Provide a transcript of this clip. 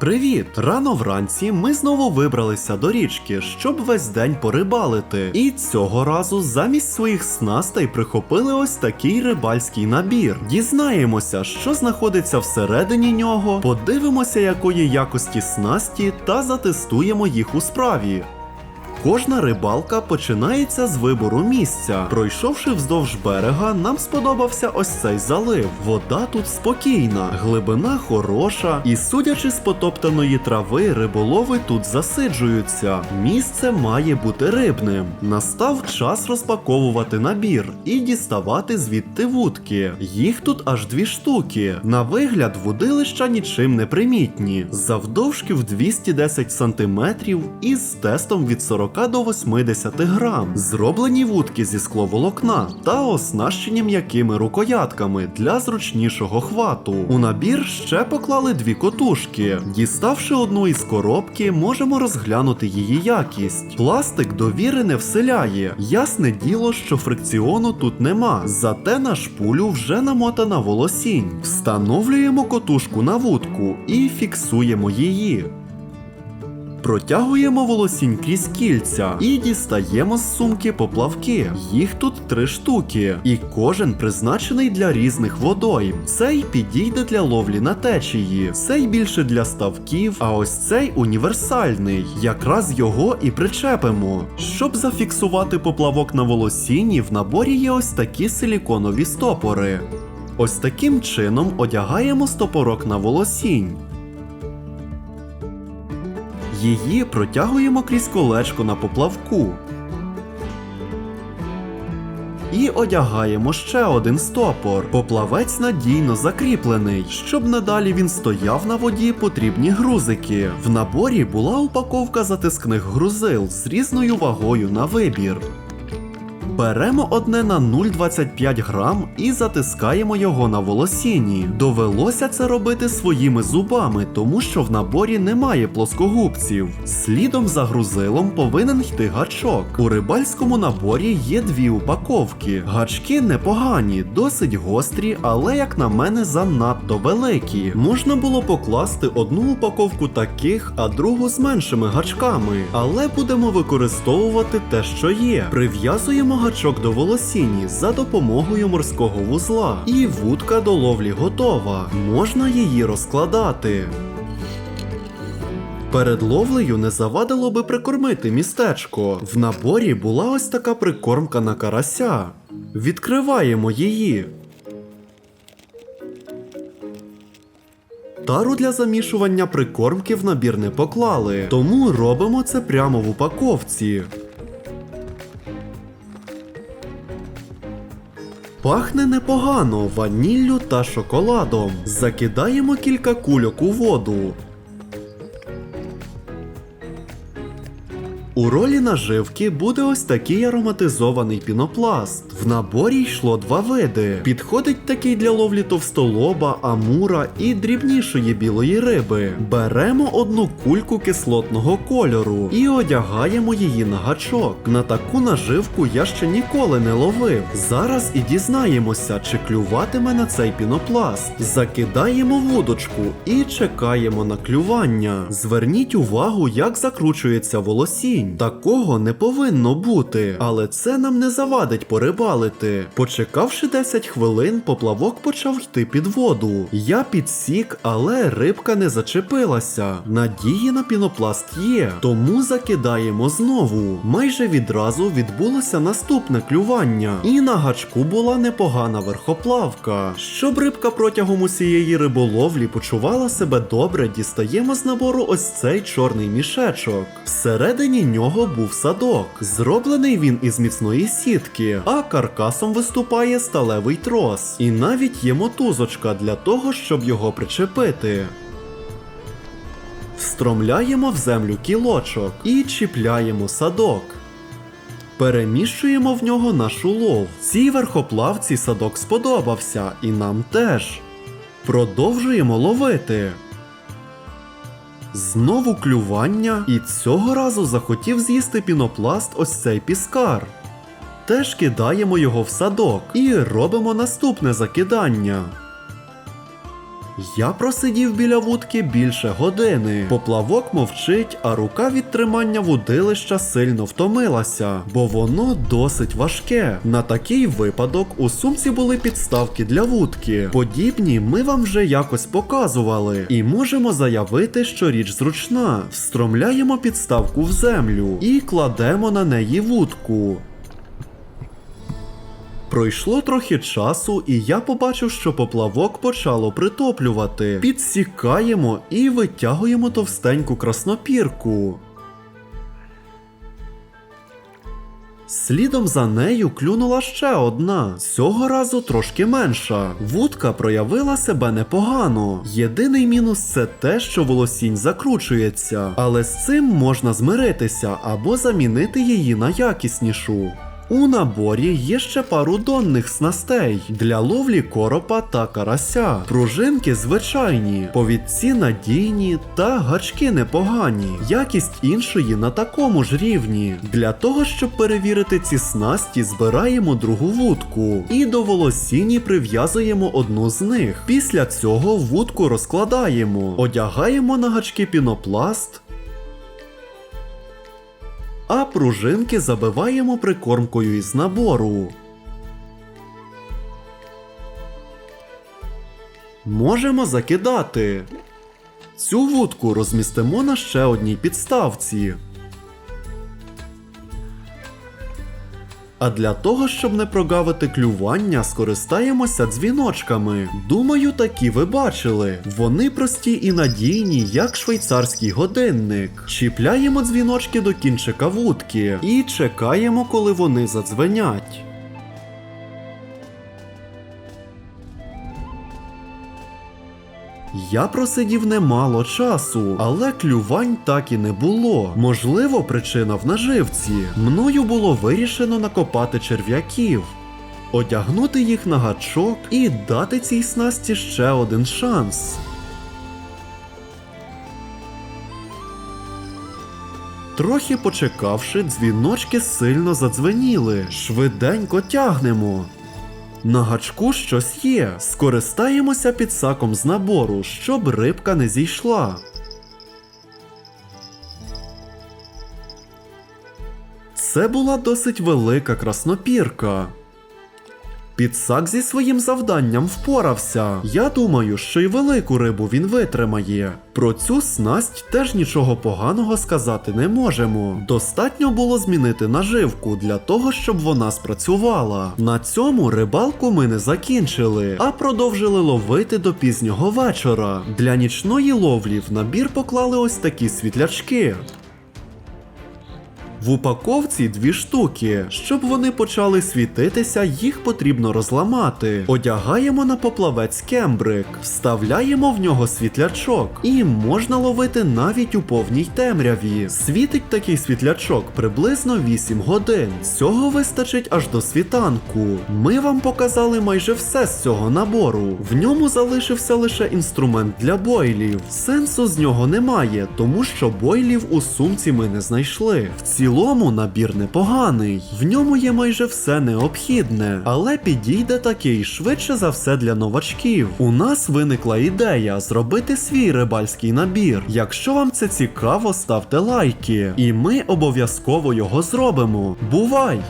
Привіт! Рано вранці ми знову вибралися до річки, щоб весь день порибалити. І цього разу замість своїх снастей прихопили ось такий рибальський набір. Дізнаємося, що знаходиться всередині нього, подивимося, якої якості снасті, та затестуємо їх у справі. Кожна рибалка починається з вибору місця. Пройшовши вздовж берега, нам сподобався ось цей залив. Вода тут спокійна, глибина хороша, і судячи з потоптаної трави, риболови тут засиджуються. Місце має бути рибним. Настав час розпаковувати набір і діставати звідти вудки. Їх тут аж дві штуки. На вигляд вудилища нічим не примітні. Завдовжки в 210 см і з тестом від 40 до 80 грам. Зроблені вудки зі скловолокна та оснащені м'якими рукоятками для зручнішого хвату. У набір ще поклали дві котушки. Діставши одну із коробки, можемо розглянути її якість. Пластик довіри не вселяє. Ясне діло, що фрикціону тут нема. Зате на шпулю вже намотана волосінь. Встановлюємо котушку на вудку і фіксуємо її. Протягуємо волосінь крізь кільця і дістаємо з сумки поплавки. Їх тут три штуки, і кожен призначений для різних водойм. Цей підійде для ловлі на течії, цей більше для ставків, а ось цей універсальний. Якраз його і причепимо. Щоб зафіксувати поплавок на волосіні, в наборі є ось такі силіконові стопори. Ось таким чином одягаємо стопорок на волосінь. Її протягуємо крізь колечко на поплавку. І одягаємо ще один стопор. Поплавець надійно закріплений. Щоб надалі він стояв на воді, потрібні грузики. В наборі була упаковка затискних грузил з різною вагою на вибір. Беремо одне на 0,25 грам і затискаємо його на волосіні. Довелося це робити своїми зубами, тому що в наборі немає плоскогубців. Слідом за грузилом повинен йти гачок. У рибальському наборі є дві упаковки. Гачки непогані, досить гострі, але, як на мене, занадто великі. Можна було покласти одну упаковку таких, а другу з меншими гачками. Але будемо використовувати те, що є. Прив'язуємо гачок до волосіні за допомогою морського вузла. І вудка до ловлі готова. Можна її розкладати. Перед ловлею не завадило би прикормити містечко. В наборі була ось така прикормка на карася. Відкриваємо її. Тару для замішування прикормки в набір не поклали, тому робимо це прямо в упаковці. Пахне непогано ваніллю та шоколадом. Закидаємо кілька кульок у воду. У ролі наживки буде ось такий ароматизований пінопласт. В наборі йшло два види. Підходить такий для ловлі товстолоба, амура і дрібнішої білої риби. Беремо одну кульку кислотного кольору і одягаємо її на гачок. На таку наживку я ще ніколи не ловив. Зараз і дізнаємося, чи клюватиме на цей пінопласт. Закидаємо вудочку і чекаємо на клювання. Зверніть увагу, як закручується волосінь. Такого не повинно бути, але це нам не завадить порибалити. Почекавши 10 хвилин, поплавок почав йти під воду. Я підсік, але рибка не зачепилася. Надії на пінопласт є, тому закидаємо знову. Майже відразу відбулося наступне клювання, і на гачку була непогана верхоплавка. Щоб рибка протягом усієї риболовлі почувала себе добре, дістаємо з набору ось цей чорний мішечок. Всередині нього був садок. Зроблений він із міцної сітки, а каркасом виступає сталевий трос. І навіть є мотузочка для того, щоб його причепити. Встромляємо в землю кілочок і чіпляємо садок. Переміщуємо в нього наш улов. Цій верхоплавці садок сподобався, і нам теж. Продовжуємо ловити. Знову клювання, і цього разу захотів з'їсти пінопласт ось цей піскар. Теж кидаємо його в садок і робимо наступне закидання. Я просидів біля вудки більше години. Поплавок мовчить, а рука від тримання вудилища сильно втомилася, бо воно досить важке. На такий випадок у сумці були підставки для вудки. Подібні ми вам вже якось показували, і можемо заявити, що річ зручна. Встромляємо підставку в землю і кладемо на неї вудку. Пройшло трохи часу, і я побачив, що поплавок почало притоплювати. Підсікаємо і витягуємо товстеньку краснопірку. Слідом за нею клюнула ще одна, цього разу трошки менша. Вудка проявила себе непогано. Єдиний мінус це те, що волосінь закручується, але з цим можна змиритися або замінити її на якіснішу. У наборі є ще пару донних снастей для ловлі коропа та карася. Пружинки звичайні, повідці надійні та гачки непогані. Якість іншої на такому ж рівні. Для того, щоб перевірити ці снасті, збираємо другу вудку і до волосіні прив'язуємо одну з них. Після цього вудку розкладаємо, одягаємо на гачки пінопласт а пружинки забиваємо прикормкою із набору. Можемо закидати. Цю вудку розмістимо на ще одній підставці. А для того, щоб не прогавити клювання, скористаємося дзвіночками. Думаю, такі ви бачили. Вони прості і надійні, як швейцарський годинник. Чіпляємо дзвіночки до кінчика вудки і чекаємо, коли вони задзвенять. Я просидів немало часу, але клювань так і не було. Можливо, причина в наживці. Мною було вирішено накопати черв'яків. Одягнути їх на гачок і дати цій снасті ще один шанс. Трохи почекавши, дзвіночки сильно задзвеніли. Швиденько тягнемо. На гачку щось є. Скористаємося підсаком з набору, щоб рибка не зійшла. Це була досить велика краснопірка. Підсак зі своїм завданням впорався. Я думаю, що й велику рибу він витримає. Про цю снасть теж нічого поганого сказати не можемо. Достатньо було змінити наживку для того, щоб вона спрацювала. На цьому рибалку ми не закінчили, а продовжили ловити до пізнього вечора. Для нічної ловлі в набір поклали ось такі світлячки. В упаковці дві штуки. Щоб вони почали світитися, їх потрібно розламати. Одягаємо на поплавець кембрик, вставляємо в нього світлячок, і можна ловити навіть у повній темряві. Світить такий світлячок приблизно 8 годин. Цього вистачить аж до світанку. Ми вам показали майже все з цього набору. В ньому залишився лише інструмент для бойлів. Сенсу з нього немає, тому що бойлів у сумці ми не знайшли. В цілому набір непоганий. В ньому є майже все необхідне, але підійде такий швидше за все для новачків. У нас виникла ідея зробити свій рибальський набір. Якщо вам це цікаво, ставте лайки, і ми обов'язково його зробимо. Бувай!